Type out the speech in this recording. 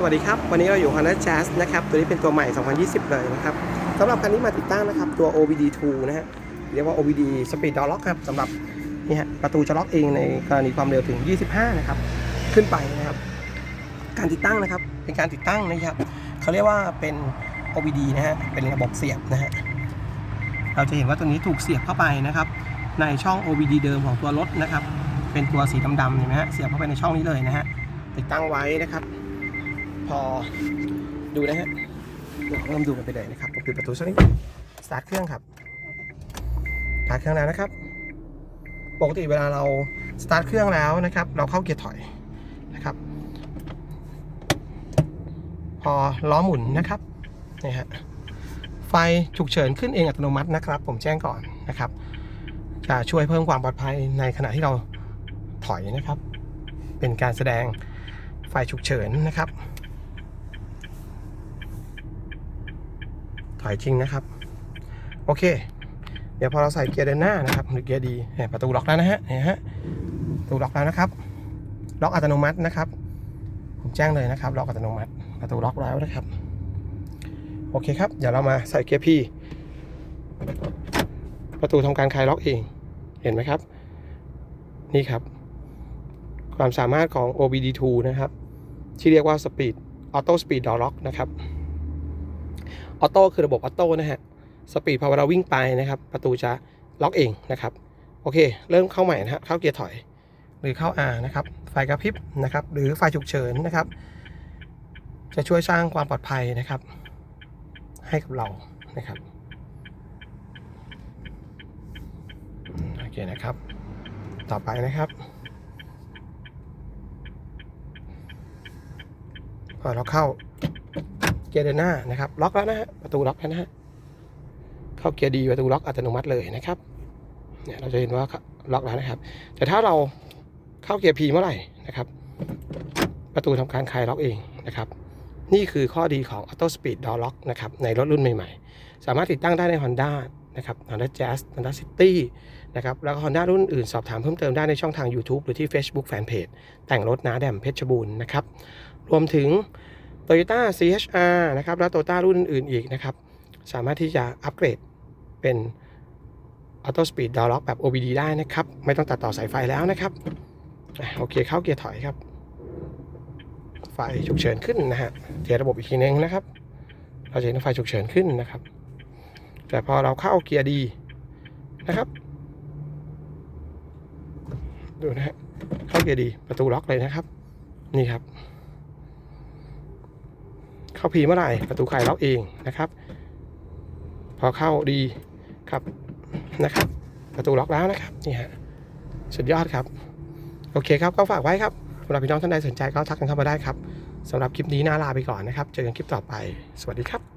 สวัสดีครับ วันนี้เราอยู่ Honda Jazz นะครับ ตัวนี้เป็นตัวใหม่ 2020 เลยนะครับสำหรับคันนี้มาติดตั้งนะครับตัว OBD2 นะฮะเรียกว่า OBD Speed Door Lock ครับสำหรับนี่ฮะประตูจะล็อกเองในกรณีความเร็วถึง 25 นะครับ ขึ้นไปนะครับ การติดตั้งนะครับเป็นการติดตั้งนะครับเขาเรียกว่าเป็น OBD นะฮะเป็นระบบเสียบนะฮะเราจะเห็นว่าตัวนี้ถูกเสียบเข้าไปนะครับ ในช่อง OBD เดิมของตัวรถนะครับ เป็นตัวสีดำๆเห็นไหมฮะเสียบเข้าไปในช่องนี้เลยนะฮะติดตั้งไว้นะครับ พอดูนะฮะเราเริ่มดูกันไปเลยนะครับผมปิดประตูสักนิดสตาร์ทเครื่องครับสตาร์ทเครื่องแล้วนะครับปกติเวลาเราสตาร์ทเครื่องแล้วนะครับ เราเข้าเกียร์ถอยนะครับ พอล้อหมุนนะครับนี่ฮะไฟฉุกเฉินขึ้นเองอัตโนมัตินะครับ ผมแจ้งก่อนนะครับ จะช่วยเพิ่มความปลอดภัยในขณะที่เราถอยนะครับ เป็นการแสดงไฟฉุกเฉินนะครับ ถอยจริงนะครับ โอเค เดี๋ยวพอเราใส่เกียร์เดินหน้านะครับหรือเกียร์ดีเนี่ยประตูล็อกแล้วนะฮะเนี่ยฮะประตูล็อกแล้วนะครับ ล็อกอัตโนมัตินะครับ ผมแจ้งเลยนะครับ ล็อกอัตโนมัติ ประตูล็อกแล้วนะครับ โอเคครับ เดี๋ยวเรามาใส่เกียร์พีประตูทำการคลายล็อกเอง เห็นไหมครับ นี่ครับ ความสามารถของ OBD2 นะครับ ที่เรียกว่า Speed Auto Speed Door Lock นะครับ ออโต้คือระบบออโต้นะฮะสปีดพอเราวิ่งไปนะครับ ประตูจะล็อกเองนะครับ โอเค เริ่มเข้าใหม่นะฮะเข้าเกียร์ถอย หรือเข้า R นะครับ ไฟกระพริบนะครับ หรือไฟฉุกเฉินนะครับ จะช่วยสร้างความปลอดภัยนะครับ ให้กับเรานะครับโอเคนะครับ ต่อไปนะครับพอเราเข้า เกียร์เดินหน้านะครับล็อกแล้วนะฮะประตูล็อกแล้วนะฮะเข้าเกียร์ดีประตูล็อกอัตโนมัติเลยนะครับเนี่ยเราจะเห็นว่าล็อกแล้วนะครับ แต่ถ้าเราเข้าเกียร์พีเมื่อไหร่นะครับ ประตูทำการคลายล็อกเองนะครับ นี่คือข้อดีของ Auto Speed Door Lock นะครับในรถรุ่นใหม่ๆ สามารถติดตั้งได้ใน Honda นะครับ Honda Jazz Honda City นะครับแล้วก็ Honda รุ่นอื่นสอบถามเพิ่มเติมได้ในช่องทาง YouTube หรือที่ Facebook Fanpage แต่งรถนาแดมเพชรบูรณ์นะครับ รวมถึง Toyota CHR นะครับ และ Toyota รุ่นอื่นอีกนะครับ สามารถที่จะอัปเกรดเป็น Auto Speed Door Lock แบบ OBD ได้นะครับ ไม่ต้องตัดต่อสายไฟแล้วนะครับ โอเคเข้าเกียร์ถอยครับ ไฟฉุกเฉินขึ้นนะฮะเทียร์ระบบอีกทีนึงนะครับ เราจะเห็นไฟฉุกเฉินขึ้นนะครับ แต่พอเราเข้าเกียร์ดีนะครับ ดูนะฮะเข้าเกียร์ดีประตูล็อกเลยนะครับ นี่ครับ เข้าพีเมื่อไหร่ประตูไข่ล็อกเองนะครับ พอเข้าดีครับนะครับ ประตูล็อกแล้วนะครับนี่ฮะสุดยอดครับ โอเคครับก็ฝากไว้ครับสำหรับพี่น้องท่านใดสนใจก็ทักกันเข้ามาได้ครับสำหรับคลิปนี้น่าลาไปก่อนนะครับ เจอกันคลิปต่อไป สวัสดีครับ